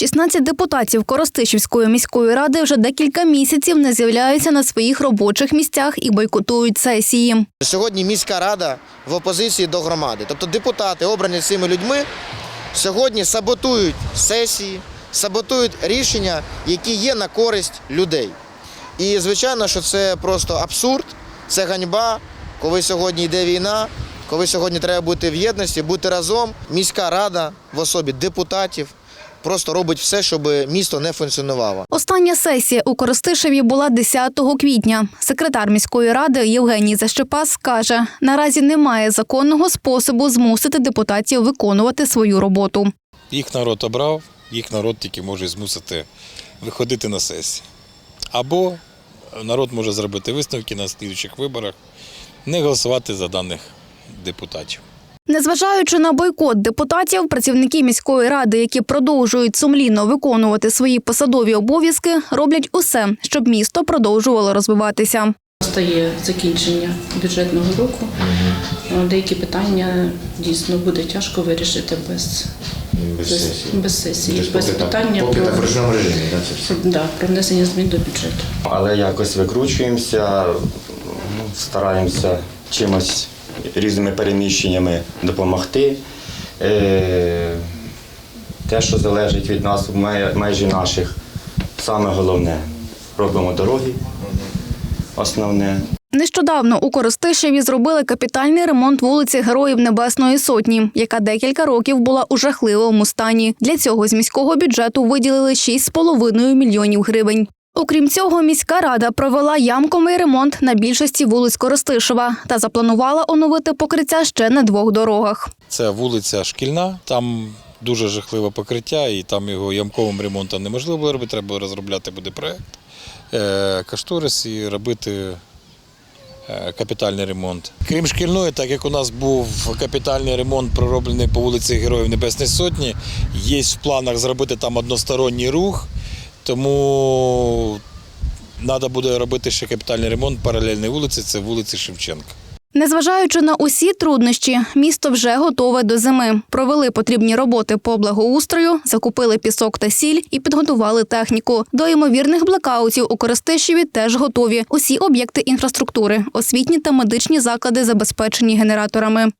16 депутатів Коростишівської міської ради вже декілька місяців не з'являються на своїх робочих місцях і бойкотують сесії. Сьогодні міська рада в опозиції до громади. Тобто депутати, обрані цими людьми, сьогодні саботують сесії, саботують рішення, які є на користь людей. І звичайно, що це просто абсурд, це ганьба, коли сьогодні йде війна, коли сьогодні треба бути в єдності, бути разом. Міська рада в особі депутатів просто робить все, щоб місто не функціонувало. Остання сесія у Коростишеві була 10 квітня. Секретар міської ради Євгеній Защепас каже, наразі немає законного способу змусити депутатів виконувати свою роботу. Їх народ обрав, їх народ тільки може змусити виходити на сесії. Або народ може зробити висновки на слідуючих виборах, не голосувати за даних депутатів. Незважаючи на бойкот депутатів, працівники міської ради, які продовжують сумлінно виконувати свої посадові обов'язки, роблять усе, щоб місто продовжувало розвиватися. Стає закінчення бюджетного року. Деякі питання дійсно буде тяжко вирішити без, Без без, сесії. без сесії, Тобто без поки питання Поки про, так режимі, да, це все. да, про внесення змін до бюджету. Але якось викручуємося, ну, стараємося чимось різними переміщеннями допомогти. Е, Те, що залежить від нас, май- майже наших, саме головне робимо дороги, основне. Нещодавно у Коростишеві зробили капітальний ремонт вулиці Героїв Небесної Сотні, яка декілька років була у жахливому стані. Для цього з міського бюджету виділили 6,5 мільйонів гривень. Окрім цього, міська рада провела ямковий ремонт на більшості вулиць Коростишева та запланувала оновити покриття ще на двох дорогах. Це вулиця Шкільна, там дуже жахливе покриття, і там його ямковим ремонтом неможливо було робити, треба розробляти буде проєкт, е, кошторис і робити е, капітальний ремонт. Крім шкільної, так як у нас був капітальний ремонт пророблений по вулиці Героїв Небесної Сотні, є в планах зробити там односторонній рух, тому треба буде робити ще капітальний ремонт паралельної вулиці, це вулиці Шевченка. Незважаючи на усі труднощі, місто вже готове до зими. Провели потрібні роботи по благоустрою, закупили пісок та сіль і підготували техніку. До ймовірних блекаутів у Коростишеві теж готові. Усі об'єкти інфраструктури, освітні та медичні заклади забезпечені генераторами.